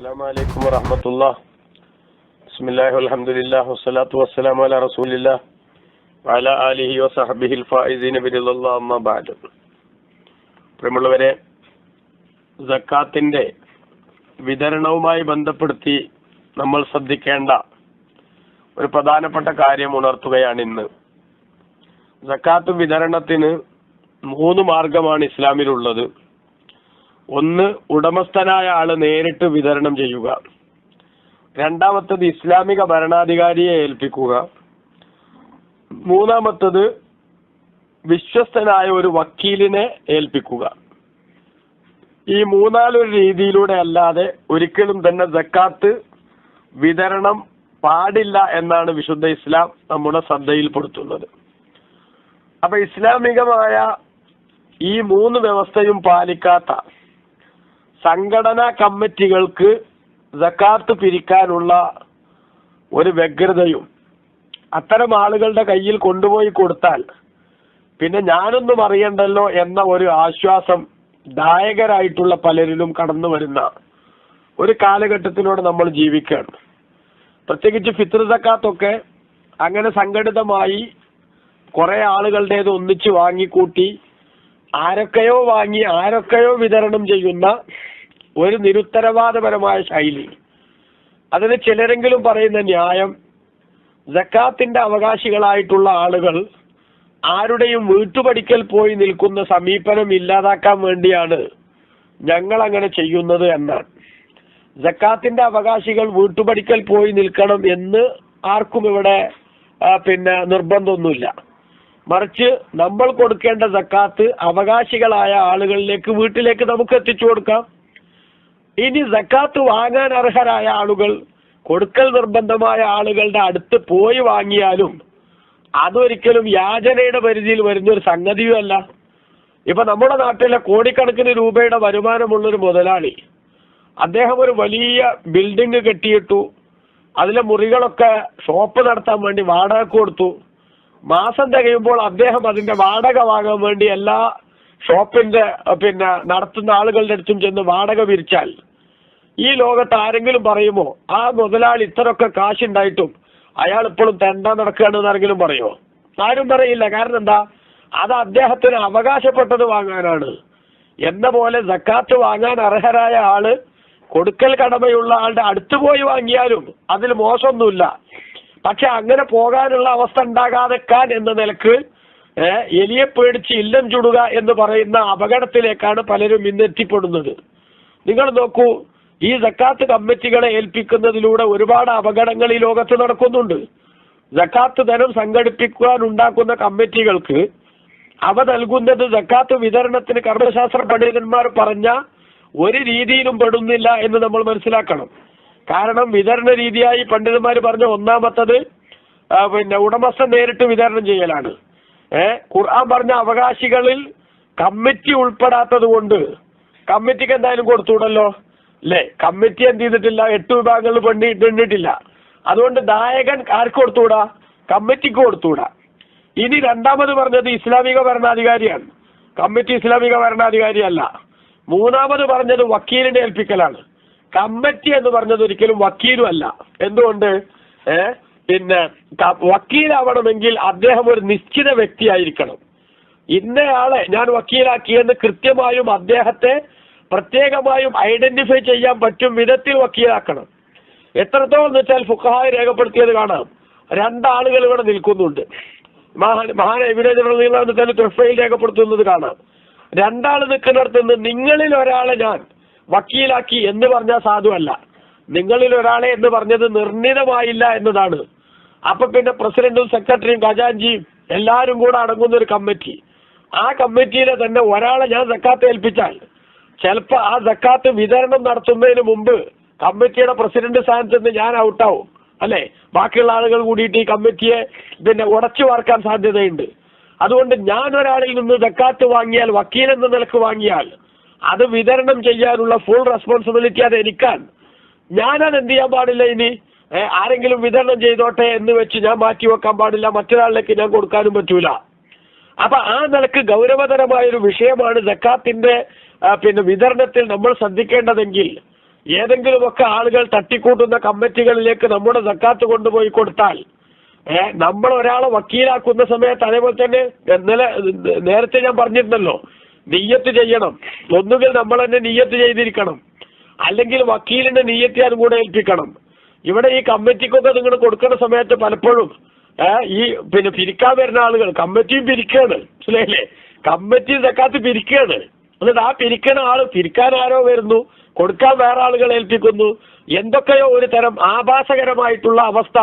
السلام عليكم ورحمة الله بسم الله والحمد لله والصلاة والسلام على رسول الله وعلى آله وصحبه الفائزين برضا الله أما بعد പ്രിയമുള്ളവരെ സക്കാത്തിന്റെ വിതരണവുമായി ബന്ധപ്പെടുത്തി നമ്മൾ ശ്രദ്ധിക്കേണ്ട ഒരു പ്രധാനപ്പെട്ട കാര്യം ഉണർത്തുകയാണ് ഇന്ന് സക്കാത്ത് വിതരണത്തിന് മൂന്ന് മാർഗമാണ് ഇസ്ലാമിലുള്ളത് ഒന്ന് ഉടമസ്ഥനായ ആൾ നേരിട്ട് വിതരണം ചെയ്യുക. രണ്ടാമത്തത് ഇസ്ലാമിക ഭരണാധികാരിയെ ഏൽപ്പിക്കുക. മൂന്നാമത്തത് വിശ്വസ്തനായ ഒരു വക്കീലിനെ ഏൽപ്പിക്കുക. ഈ മൂന്നാലൊരു രീതിയിലൂടെ അല്ലാതെ ഒരിക്കലും തന്നെ ജക്കാത്ത് വിതരണം പാടില്ല എന്നാണ് വിശുദ്ധ ഇസ്ലാം നമ്മുടെ ശ്രദ്ധയിൽപ്പെടുത്തുന്നത്. അപ്പൊ ഇസ്ലാമികമായ ഈ മൂന്ന് വ്യവസ്ഥയും പാലിക്കാത്ത സംഘടനാ കമ്മിറ്റികൾക്ക് ജക്കാത്ത് പിരിക്കാനുള്ള ഒരു വ്യഗ്രതയും അത്തരം ആളുകളുടെ കയ്യിൽ കൊണ്ടുപോയി കൊടുത്താൽ പിന്നെ ഞാനൊന്നും അറിയണ്ടല്ലോ എന്ന ഒരു ആശ്വാസം ദായകരായിട്ടുള്ള പലരിലും കടന്നു വരുന്ന ഒരു കാലഘട്ടത്തിലൂടെ നമ്മൾ ജീവിക്കുകയാണ്. പ്രത്യേകിച്ച് ഫിത്ർ സക്കാത്തൊക്കെ അങ്ങനെ സംഘടിതമായി കുറെ ആളുകളുടേത് ഒന്നിച്ച് വാങ്ങിക്കൂട്ടി ആരൊക്കെയോ വാങ്ങി ആരൊക്കെയോ വിതരണം ചെയ്യുന്ന ഒരു നിരുത്തരവാദപരമായ ശൈലി. അതിന് ചിലരെങ്കിലും പറയുന്ന ന്യായം ജക്കാത്തിന്റെ അവകാശികളായിട്ടുള്ള ആളുകൾ ആരുടെയും വീട്ടുപടിക്കൽ പോയി നിൽക്കുന്ന സമീപനം ഇല്ലാതാക്കാൻ വേണ്ടിയാണ് ഞങ്ങൾ അങ്ങനെ ചെയ്യുന്നത് എന്നാണ്. ജക്കാത്തിന്റെ അവകാശികൾ വീട്ടുപടിക്കൽ പോയി നിൽക്കണം എന്ന് ആർക്കും ഇവിടെ പിന്നെ നിർബന്ധമൊന്നുമില്ല. മറിച്ച് നമ്മൾ കൊടുക്കേണ്ട ജക്കാത്ത് അവകാശികളായ ആളുകളിലേക്ക് വീട്ടിലേക്ക് നമുക്ക് എത്തിച്ചു കൊടുക്കാം. ഇനി സക്കാത്ത് വാങ്ങാൻ അർഹരായ ആളുകൾ കൊടുക്കൽ നിർബന്ധമായ ആളുകളുടെ അടുത്ത് പോയി വാങ്ങിയാലും അതൊരിക്കലും യാചനയുടെ പരിധിയിൽ വരുന്ന ഒരു സംഗതിയുമല്ല ഇപ്പൊ നമ്മുടെ നാട്ടിലെ കോടിക്കണക്കിന് രൂപയുടെ വരുമാനമുള്ളൊരു മുതലാളി അദ്ദേഹം ഒരു വലിയ ബിൽഡിംഗ് കെട്ടിയിട്ടു അതിലെ മുറികളൊക്കെ ഷോപ്പ് നടത്താൻ വേണ്ടി വാടക കൊടുത്തു. മാസം തികയുമ്പോൾ അദ്ദേഹം അതിന്റെ വാടക വാങ്ങാൻ വേണ്ടി എല്ലാ ഷോപ്പിന്റെ പിന്നെ നടത്തുന്ന ആളുകളുടെ അടുത്തും ചെന്ന് വാടക വിരിച്ചാൽ ഈ ലോകത്ത് ആരെങ്കിലും പറയുമോ ആ മുതലാളി ഇത്രയൊക്കെ കാശുണ്ടായിട്ടും അയാൾ ഇപ്പോഴും തെണ്ട നടക്കുകയാണെന്ന് ആരെങ്കിലും പറയുമോ? ആരും പറയില്ല. കാരണം എന്താ? അത് അദ്ദേഹത്തിന് അവകാശപ്പെട്ടത് വാങ്ങാനാണ്. എന്ന പോലെ സക്കാത്ത് വാങ്ങാൻ അർഹരായ ആൾ കൊടുക്കൽ കടമയുള്ള ആളുടെ അടുത്ത് പോയി വാങ്ങിയാലും അതിൽ മോശമൊന്നുമില്ല. പക്ഷെ അങ്ങനെ പോകാനുള്ള അവസ്ഥ ഉണ്ടാകാതെക്കാൻ എന്ന നിലയ്ക്ക് എലിയെ പേടിച്ച് ഇല്ലം ചുടുക എന്ന് പറയുന്ന അപകടത്തിലേക്കാണ് പലരും ഇന്ന് എത്തിപ്പെടുന്നത്. നിങ്ങൾ നോക്കൂ ഈ സക്കാത്ത് കമ്മിറ്റികളെ ഏൽപ്പിക്കുന്നതിലൂടെ ഒരുപാട് അപകടങ്ങൾ ഈ ലോകത്ത് നടക്കുന്നുണ്ട്. സക്കാത്ത് ധനം സംഘടിപ്പിക്കുവാൻ ഉണ്ടാക്കുന്ന കമ്മിറ്റികൾക്ക് അവ നൽകുന്നത് സക്കാത്ത് വിതരണത്തിന് കർമ്മശാസ്ത്ര പണ്ഡിതന്മാർ പറഞ്ഞ ഒരു രീതിയിലും പെടുന്നില്ല എന്ന് നമ്മൾ മനസ്സിലാക്കണം. കാരണം വിതരണ രീതിയായി പണ്ഡിതന്മാർ പറഞ്ഞ ഒന്നാമത്തത് പിന്നെ ഉടമസ്ഥ നേരിട്ട് വിതരണം ചെയ്യലാണ്. ഏഹ് ഖുർആൻ പറഞ്ഞ അവകാശികളിൽ കമ്മിറ്റി ഉൾപ്പെടാത്തത് കൊണ്ട് കമ്മിറ്റിക്ക് എന്തായാലും കൊടുത്തുവിടല്ലോ. അല്ലേ കമ്മിറ്റി എന്ത് ചെയ്തിട്ടില്ല? എട്ട് വിഭാഗങ്ങളിൽ പെണ്ണി പെണ്ണിട്ടില്ല. അതുകൊണ്ട് ദായകൻ ആർക്ക് കൊടുത്തുകൂടാ കമ്മിറ്റിക്ക് കൊടുത്തുകൂടാ ഇനി രണ്ടാമത് പറഞ്ഞത് ഇസ്ലാമിക ഭരണാധികാരിയാണ്. കമ്മിറ്റി ഇസ്ലാമിക ഭരണാധികാരിയല്ല. മൂന്നാമത് പറഞ്ഞത് വക്കീലിനെ ഏൽപ്പിക്കലാണ്. കമ്മിറ്റി എന്ന് പറഞ്ഞത് ഒരിക്കലും വക്കീലും അല്ല. എന്തുകൊണ്ട്? ഏ? പിന്നെ വക്കീലാവണമെങ്കിൽ അദ്ദേഹം ഒരു നിശ്ചിത വ്യക്തിയായിരിക്കണം. ഇന്നയാളെ ഞാൻ വക്കീലാക്കിയെന്ന് കൃത്യമായും അദ്ദേഹത്തെ പ്രത്യേകമായും ഐഡന്റിഫൈ ചെയ്യാൻ പറ്റും വിധത്തിൽ വക്കീലാക്കണം. എത്രത്തോളം എന്ന് വെച്ചാൽ ഫുഖഹായി രേഖപ്പെടുത്തിയത് കാണാം. രണ്ടാളുകൾ ഇവിടെ നിൽക്കുന്നുണ്ട്. മഹാൻ മഹാൻ എവിടെന്ന് തന്നെ തുഫയിൽ രേഖപ്പെടുത്തുന്നത് കാണാം. രണ്ടാൾ നിൽക്കുന്നിടത്ത് നിന്ന് നിങ്ങളിൽ ഒരാളെ ഞാൻ വക്കീലാക്കി എന്ന് പറഞ്ഞാൽ സാധുവല്ല. നിങ്ങളിൽ ഒരാളെ എന്ന് പറഞ്ഞത് നിർണിതമായില്ല എന്നതാണ്. അപ്പൊ പിന്നെ പ്രസിഡന്റും സെക്രട്ടറിയും ഖജാൻജിയും എല്ലാവരും കൂടെ അടങ്ങുന്ന ഒരു കമ്മിറ്റി. ആ കമ്മിറ്റിയിലെ തന്നെ ഒരാളെ ഞാൻ സക്കാത്ത് ഏൽപ്പിച്ചാൽ ചിലപ്പോൾ ആ സക്കാത്ത് വിതരണം നടത്തുന്നതിന് മുമ്പ് കമ്മിറ്റിയുടെ പ്രസിഡന്റ് സ്ഥാനത്ത് നിന്ന് ഞാൻ ഔട്ടാവും അല്ലെ? ബാക്കിയുള്ള ആളുകൾ കൂടിയിട്ട് ഈ കമ്മിറ്റിയെ പിന്നെ ഉടച്ചു വാർക്കാൻ സാധ്യതയുണ്ട്. അതുകൊണ്ട് ഞാൻ ഒരാളിൽ നിന്ന് സക്കാത്ത് വാങ്ങിയാൽ വക്കീൽ എന്ന നിലയ്ക്ക് വാങ്ങിയാൽ അത് വിതരണം ചെയ്യാനുള്ള ഫുൾ റെസ്പോൺസിബിലിറ്റി അത് എനിക്കാണ്. ഞാനത് എന്ത് ചെയ്യാൻ പാടില്ല ഇനി? ആരെങ്കിലും വിതരണം ചെയ്തോട്ടെ എന്ന് വെച്ച് ഞാൻ മാറ്റി വെക്കാൻ പാടില്ല. മറ്റൊരാളിലേക്ക് ഞാൻ കൊടുക്കാനും പറ്റൂല. അപ്പൊ ആ നിലയ്ക്ക് ഗൗരവതരമായ ഒരു വിഷയമാണ് ജക്കാത്തിന്റെ പിന്നെ വിതരണത്തിൽ നമ്മൾ ശ്രദ്ധിക്കേണ്ടതെങ്കിൽ ഏതെങ്കിലുമൊക്കെ ആളുകൾ തട്ടിക്കൂട്ടുന്ന കമ്മിറ്റികളിലേക്ക് നമ്മുടെ ജക്കാത്ത് കൊണ്ടുപോയി കൊടുത്താൽ നമ്മൾ ഒരാളെ വക്കീലാക്കുന്ന സമയത്ത് അതേപോലെ തന്നെ ഇന്നലെ നേരത്തെ ഞാൻ പറഞ്ഞിരുന്നല്ലോ നീയത്ത് ചെയ്യണം. ഒന്നുകിൽ നമ്മൾ തന്നെ നീയത്ത് ചെയ്തിരിക്കണം. അല്ലെങ്കിൽ വക്കീലിന്റെ നീയത്തിയാലും കൂടെ ഏൽപ്പിക്കണം. ഇവിടെ ഈ കമ്മിറ്റിക്കൊക്കെ നിങ്ങൾ കൊടുക്കുന്ന സമയത്ത് പലപ്പോഴും ഈ പിന്നെ പിരിക്കാൻ വരുന്ന ആളുകൾ കമ്മിറ്റിയും പിരിക്കാണ് മനസ്സിലായില്ലേ? കമ്മിറ്റി സക്കാത്ത് പിരിക്കാണ്. എന്നിട്ട് ആ പിരിക്കണ ആൾ പിരിക്കാൻ ആരോ വരുന്നു കൊടുക്കാൻ വേറെ ആളുകൾ ഏൽപ്പിക്കുന്നു. എന്തൊക്കെയോ ഒരു തരം ആഭാസകരമായിട്ടുള്ള അവസ്ഥ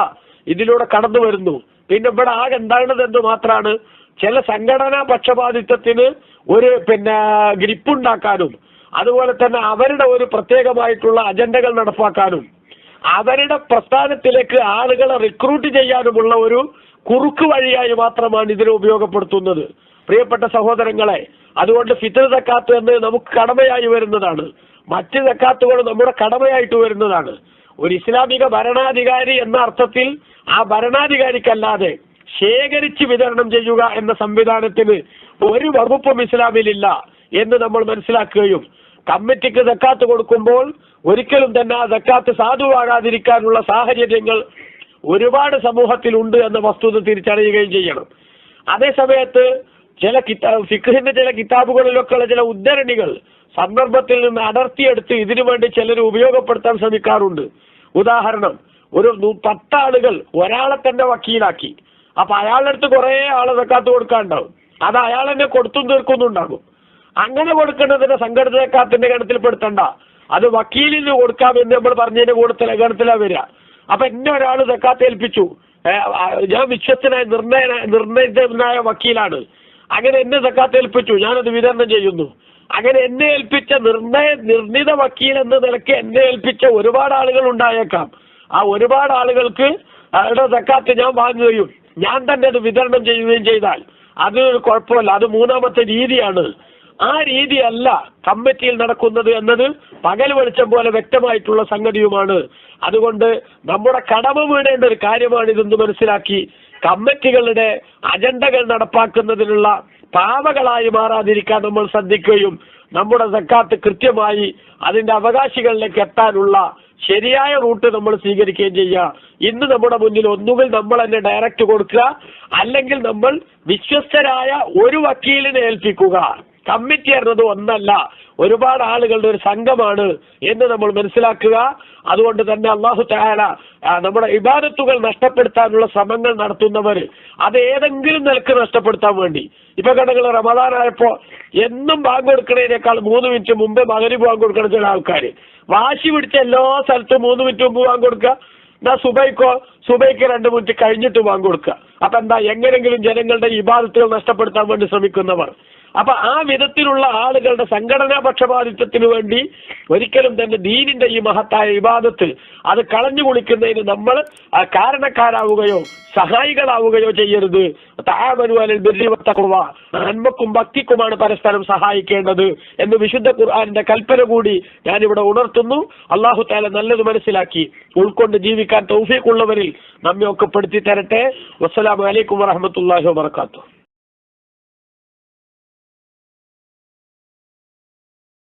ഇതിലൂടെ കടന്നു വരുന്നു. പിന്നെ ഇവിടെ ആകെ എന്താണത് എന്ന് മാത്രമാണ് ചില സംഘടനാ പക്ഷപാതിത്വത്തിന് ഒരു പിന്നെ ഗ്രിപ്പുണ്ടാക്കാനും അതുപോലെ തന്നെ അവരുടെ ഒരു പ്രത്യേകമായിട്ടുള്ള അജണ്ടകൾ നടപ്പാക്കാനും അവരുടെ പ്രസ്ഥാനത്തിലേക്ക് ആളുകളെ റിക്രൂട്ട് ചെയ്യാനുമുള്ള ഒരു കുറുക്ക് വഴിയായി മാത്രമാണ് ഇതിനെ ഉപയോഗപ്പെടുത്തുന്നത്. പ്രിയപ്പെട്ട സഹോദരങ്ങളെ അതുകൊണ്ട് ഫിത്തർ സക്കാത്ത് എന്ന് നമുക്ക് കടമയായി വരുന്നതാണ്. മറ്റ് തക്കാത്തുകൾ നമ്മുടെ കടമയായിട്ട് വരുന്നതാണ്. ഒരു ഇസ്ലാമിക ഭരണാധികാരി എന്ന അർത്ഥത്തിൽ ആ ഭരണാധികാരിക്കല്ലാതെ ശേഖരിച്ച് വിതരണം ചെയ്യുക എന്ന സംവിധാനത്തിന് ഒരു വകുപ്പും ഇസ്ലാമിലില്ല എന്ന് നമ്മൾ മനസ്സിലാക്കുകയും കമ്മിറ്റിക്ക് സക്കാത്ത് കൊടുക്കുമ്പോൾ ഒരിക്കലും തന്നെ ആ സക്കാത്ത് സാധുവാകാതിരിക്കാനുള്ള സാഹചര്യങ്ങൾ ഒരുപാട് സമൂഹത്തിൽ ഉണ്ട് എന്ന വസ്തുത തിരിച്ചറിയുകയും ചെയ്യണം. അതേ സമയത്ത് ചില കിതാ ഫിഖിന്റെ ചില കിതാബുകളിലൊക്കെയുള്ള ചില ഉദ്ധരണികൾ സന്ദർഭത്തിൽ നിന്ന് അടർത്തിയെടുത്ത് ഇതിനു വേണ്ടി ചിലർ ഉപയോഗപ്പെടുത്താൻ ശ്രമിക്കാറുണ്ട്. ഉദാഹരണം ഒരു പത്താളുകൾ ഒരാളെ തന്നെ വക്കീലാക്കി. അപ്പൊ അയാളുടെ അടുത്ത് കുറെ ആളെ സക്കാത്ത് കൊടുക്കാനുണ്ടാവും. അത് അയാൾ തന്നെ കൊടുത്തും തീർക്കുന്നുണ്ടാകും. അങ്ങനെ കൊടുക്കേണ്ടതിന്റെ സംഘടിത സക്കാത്തിന്റെ ഗണത്തിൽപ്പെടുത്തണ്ട. അത് വക്കീലിന് കൊടുക്കാമെന്ന് നമ്മൾ പറഞ്ഞതിന്റെ കൂട്ടത്തില ഗണത്തിലാ വരിക. അപ്പൊ എന്നെ ഒരാൾ സക്കാത്ത് ഏൽപ്പിച്ചു. ഞാൻ വിശ്വസ്തനായ നിർണയ നിർണയിതനായ വക്കീലാണ്. അങ്ങനെ എന്നെ സക്കാത്ത് ഏൽപ്പിച്ചു. ഞാനത് വിതരണം ചെയ്യുന്നു. അങ്ങനെ എന്നെ ഏൽപ്പിച്ച നിർണയ നിർണിത വക്കീൽ എന്ന നിലയ്ക്ക് എന്നെ ഏൽപ്പിച്ച ഒരുപാട് ആളുകൾ ഉണ്ടായേക്കാം. ആ ഒരുപാട് ആളുകൾക്ക് അവരുടെ സക്കാത്ത് ഞാൻ വാങ്ങുകയും ഞാൻ തന്നെ അത് വിതരണം ചെയ്യുകയും ചെയ്താൽ അത് കുഴപ്പമില്ല. അത് മൂന്നാമത്തെ രീതിയാണ്. ആ രീതിയല്ല കമ്മിറ്റിയിൽ നടക്കുന്നത് എന്നത് പകൽ വെളിച്ചം പോലെ വ്യക്തമായിട്ടുള്ള സംഗതിയുമാണ്. അതുകൊണ്ട് നമ്മുടെ കടമ വീടേണ്ട ഒരു കാര്യമാണ് ഇതെന്ന് മനസ്സിലാക്കി കമ്മിറ്റികളുടെ അജണ്ടകൾ നടപ്പാക്കുന്നതിനുള്ള പാവകളായി മാറാതിരിക്കാൻ നമ്മൾ ശ്രദ്ധിക്കുകയും നമ്മുടെ സക്കാത്ത് കൃത്യമായി അതിന്റെ അവകാശികളിലേക്ക് എത്താനുള്ള ശരിയായ റൂട്ട് നമ്മൾ സ്വീകരിക്കുകയും ചെയ്യുക. ഇന്ന് നമ്മുടെ മുന്നിൽ ഒന്നുകിൽ നമ്മൾ തന്നെ ഡയറക്റ്റ് കൊടുക്കുക അല്ലെങ്കിൽ നമ്മൾ വിശ്വസ്തരായ ഒരു വക്കീലിനെ ഏൽപ്പിക്കുക. കമ്മിറ്റി എന്നത് ഒന്നല്ല. ഒരുപാട് ആളുകളുടെ ഒരു സംഘമാണ് എന്ന് നമ്മൾ മനസ്സിലാക്കുക. അതുകൊണ്ട് തന്നെ അള്ളാഹു താല നമ്മുടെ ഇബാദത്തുകൾ നഷ്ടപ്പെടുത്താനുള്ള ശ്രമങ്ങൾ നടത്തുന്നവർ അത് ഏതെങ്കിലും നിലയ്ക്ക് നഷ്ടപ്പെടുത്താൻ വേണ്ടി. ഇപ്പൊ കണ്ടങ്ങൾ റമദാനായപ്പോ എന്നും ബാങ്ക് കൊടുക്കണതിനേക്കാൾ മൂന്ന് മിനിറ്റ് മുമ്പ് മകരി ബാങ്ക് കൊടുക്കണ ചില ആൾക്കാർ. വാശി പിടിച്ച എല്ലാ സ്ഥലത്തും മൂന്ന് മിനിറ്റ് മുമ്പ് ബാങ്ക് കൊടുക്കുക. എന്നാ സുബൈക്കോ സുബൈക്ക് രണ്ട് മിനിറ്റ് കഴിഞ്ഞിട്ട് ബാങ്ക് കൊടുക്കുക. അപ്പൊ എന്താ എങ്ങനെങ്കിലും ജനങ്ങളുടെ ഇബാദത്തുകൾ നഷ്ടപ്പെടുത്താൻ വേണ്ടി ശ്രമിക്കുന്നവർ. അപ്പൊ ആ വിധത്തിലുള്ള ആളുകളുടെ സംഘടനാ പക്ഷപാതിത്വത്തിന് വേണ്ടി ഒരിക്കലും തന്നെ ദീനിന്റെ ഈ മഹത്തായ വിവാദത്തിൽ അത് കളഞ്ഞു കുളിക്കുന്നതിന് നമ്മൾ കാരണക്കാരാവുകയോ സഹായികളാവുകയോ ചെയ്യരുത്. നന്മക്കും ഭക്തിക്കുമാണ് പരസ്പരം സഹായിക്കേണ്ടത് എന്ന് വിശുദ്ധ ഖുർആാനിന്റെ കൽപ്പന കൂടി ഞാനിവിടെ ഉണർത്തുന്നു. അള്ളാഹു താല നല്ലത് മനസ്സിലാക്കി. ഉൾക്കൊണ്ട് ജീവിക്കാൻ തൗഫീഖുള്ളവരിൽ നമ്മെ ഒക്കെ പെടുത്തി തരട്ടെ വസ്സലാമു അലൈക്കും വറഹമത്തല്ലാഹി വബർക്കാത്തു